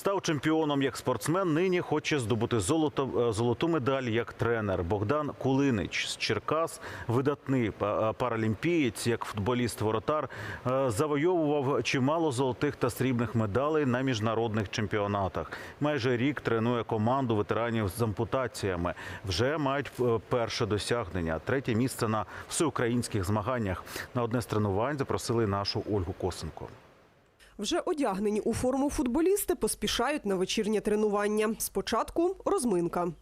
Став чемпіоном як спортсмен. Нині хоче здобути золото, е, золоту медаль як тренер. Богдан Кулинич з Черкас, видатний е, паралімпієць, як футболіст-воротар, е, завойовував чимало золотих та срібних медалей на міжнародних чемпіонатах. Майже рік тренує команду ветеранів з ампутаціями. Вже мають перше досягнення. Третє місце на всеукраїнських змаганнях. На одне з тренувань запросили нашу Ольгу Косенко. Вже одягнені у форму футболісти поспішають на вечірнє тренування. Спочатку розминка.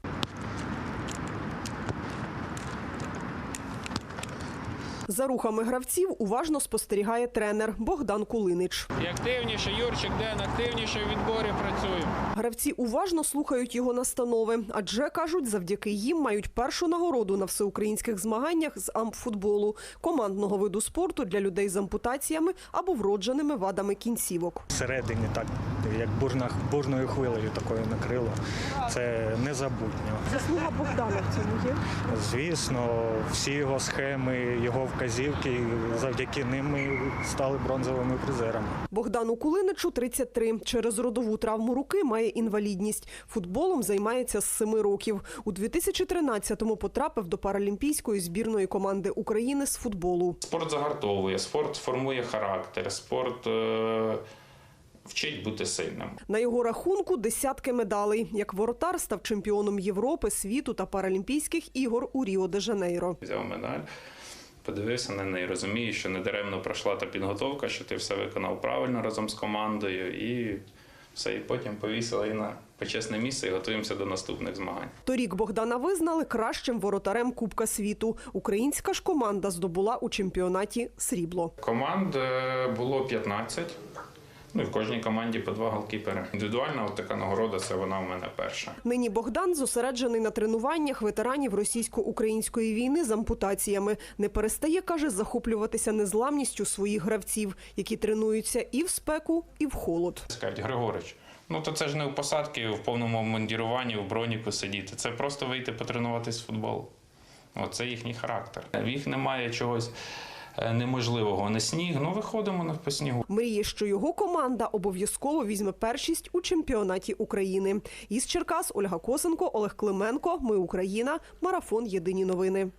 За рухами гравців уважно спостерігає тренер Богдан Кулинич. І активніше, Юрчик, Ден, активніше в відборі працюємо. Гравці уважно слухають його настанови, адже кажуть, завдяки їм мають першу нагороду на всеукраїнських змаганнях з ампфутболу – командного виду спорту для людей з ампутаціями або вродженими вадами кінцівок. всередині так, як бурна, бурною хвилею такою накрило. Це незабутньо. Заслуга Богдана в цьому є. Звісно, всі його схеми, його вказівки, завдяки ним ми стали бронзовими призерами. Богдану Кулиничу 33. Через родову травму руки має інвалідність. Футболом займається з 7 років. У 2013-му потрапив до паралімпійської збірної команди України з футболу. Спорт загартовує, спорт формує характер, спорт е- вчить бути сильним. На його рахунку десятки медалей. Як воротар став чемпіоном Європи, світу та паралімпійських ігор у Ріо-де-Жанейро. Взяв медаль, подивився на неї, розумію, що недаремно пройшла та підготовка, що ти все виконав правильно разом з командою і все, і потім повісили на почесне місце і готуємося до наступних змагань. Торік Богдана визнали кращим воротарем Кубка світу. Українська ж команда здобула у чемпіонаті срібло. Команд е, було 15. Ну і в кожній команді по два голкіпери. Індивідуальна от така нагорода це вона в мене перша. Нині Богдан зосереджений на тренуваннях ветеранів російсько-української війни з ампутаціями. Не перестає, каже, захоплюватися незламністю своїх гравців, які тренуються і в спеку, і в холод. Скажуть, Григорич, ну то це ж не в посадці, в повному мундіруванні, в броніку сидіти. Це просто вийти потренуватись в футбол. Оце їхній характер. В їх немає чогось неможливого. на сніг, ну виходимо на по снігу. Мріє, що його команда обов'язково візьме першість у чемпіонаті України. Із Черкас Ольга Косенко, Олег Клименко. Ми Україна. Марафон. Єдині новини.